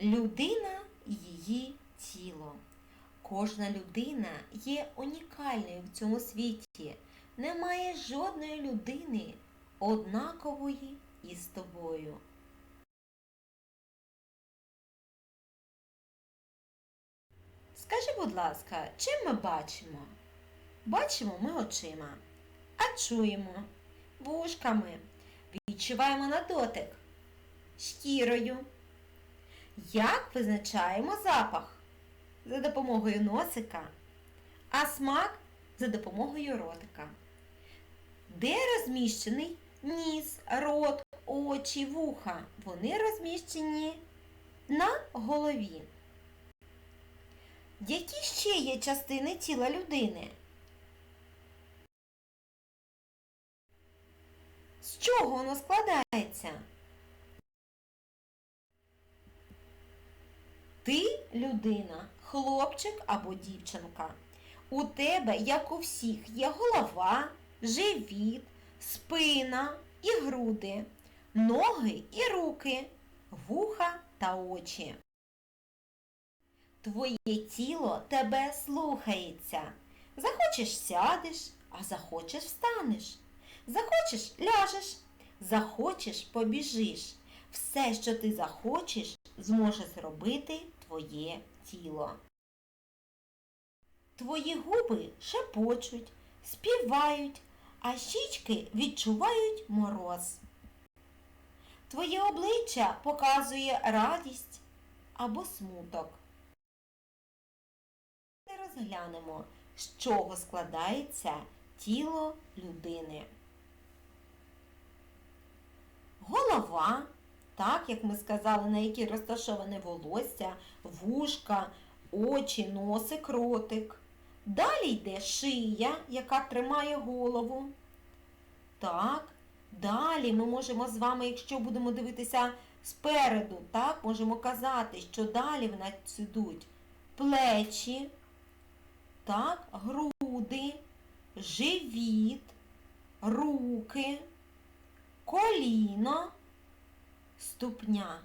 Людина її тіло. Кожна людина є унікальною в цьому світі. Немає жодної людини однакової із тобою. Скажи, будь ласка, чим ми бачимо? Бачимо ми очима, а чуємо вушками, відчуваємо на дотик, шкірою. Як визначаємо запах? За допомогою носика, а смак за допомогою ротика. Де розміщений ніс, рот, очі, вуха? Вони розміщені на голові. Які ще є частини тіла людини? З чого воно складається? Ти людина, хлопчик або дівчинка. У тебе, як у всіх, є голова, живіт, спина і груди, ноги і руки, вуха та очі. Твоє тіло тебе слухається. Захочеш сядеш, а захочеш встанеш. Захочеш ляжеш, захочеш побіжиш. Все, що ти захочеш, зможе зробити твоє тіло. Твої губи шепочуть, співають, а щічки відчувають мороз. Твоє обличчя показує радість або смуток. Розглянемо, з чого складається тіло людини. Голова, так як ми сказали, на якій розташоване волосся, вушка, очі, носик, ротик. Далі йде шия, яка тримає голову. Так, далі ми можемо з вами, якщо будемо дивитися спереду, так, можемо казати, що далі в нас йдуть плечі, так, груди, живіт, руки, коліно, ступня.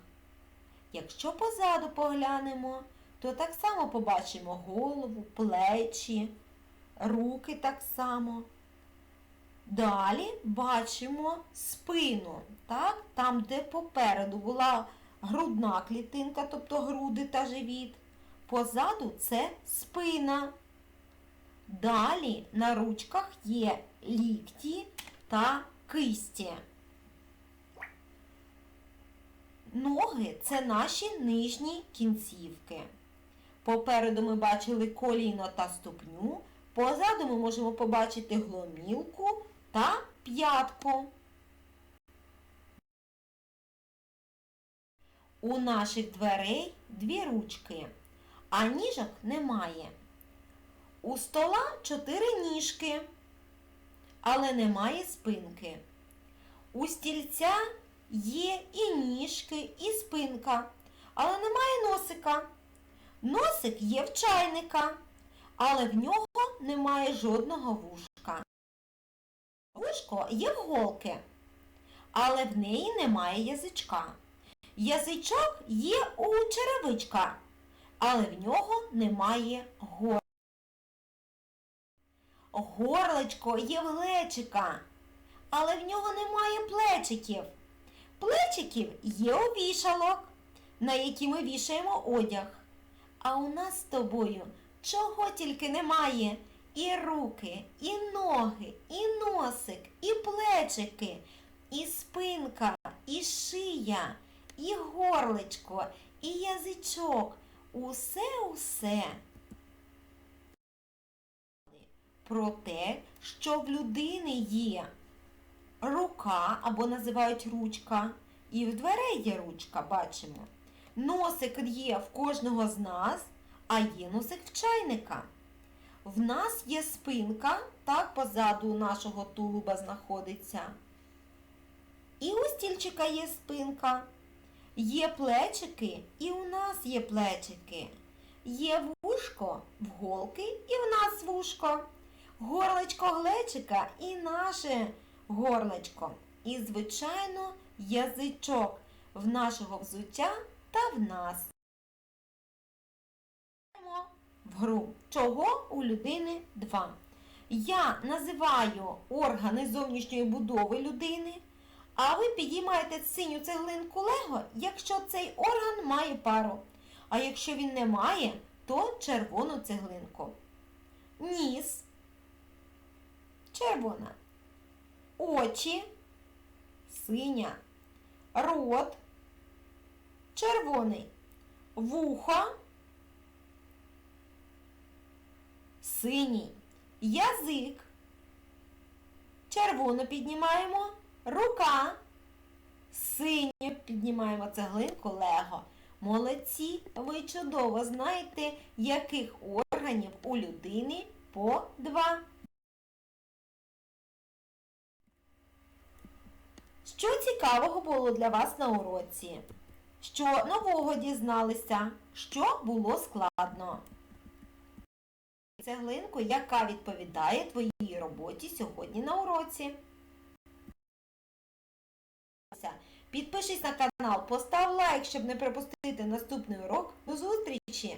Якщо позаду поглянемо, то так само побачимо голову, плечі, руки так само. Далі бачимо спину, так? там, де попереду була грудна клітинка, тобто груди та живіт. Позаду це спина. Далі на ручках є лікті та кисті. Ноги це наші нижні кінцівки. Попереду ми бачили коліно та ступню, позаду ми можемо побачити гломілку та п'ятку. У наших дверей дві ручки, а ніжок немає. У стола чотири ніжки, але немає спинки. У стільця є і ніжки, і спинка, але немає носика. Носик є в чайника, але в нього немає жодного вушка. Вушко є в голки, але в неї немає язичка. Язичок є у черевичка, але в нього немає горла. Горлечко є в глечика, але в нього немає плечиків. Плечиків є у на які ми вішаємо одяг. А у нас з тобою чого тільки немає. І руки, і ноги, і носик, і плечики, і спинка, і шия, і горлечко, і язичок. Усе-усе. Про те, що в людини є рука, або називають ручка, і в дверей є ручка, бачимо. Носик є в кожного з нас, а є носик в чайника. В нас є спинка, так позаду нашого тулуба знаходиться. І у стільчика є спинка. Є плечики, і у нас є плечики. Є вушко в голки, і в нас вушко. Горлечко глечика і наше горлечко. І, звичайно, язичок в нашого взуття та в нас. В гру. Чого у людини два? Я називаю органи зовнішньої будови людини, а ви підіймаєте синю цеглинку Лего, якщо цей орган має пару. А якщо він не має, то червону цеглинку. Ніс. Червона. Очі. Синя. Рот. Червоний. Вухо. Синій. Язик. Червоно піднімаємо. Рука. Синю піднімаємо цеглинку Лего. Молодці, ви чудово знаєте, яких органів у людини по два. Що цікавого було для вас на уроці? Що нового дізналися? Що було складно? Цеглинку, яка відповідає твоїй роботі сьогодні на уроці. Підпишись на канал, постав лайк, щоб не пропустити наступний урок. До зустрічі!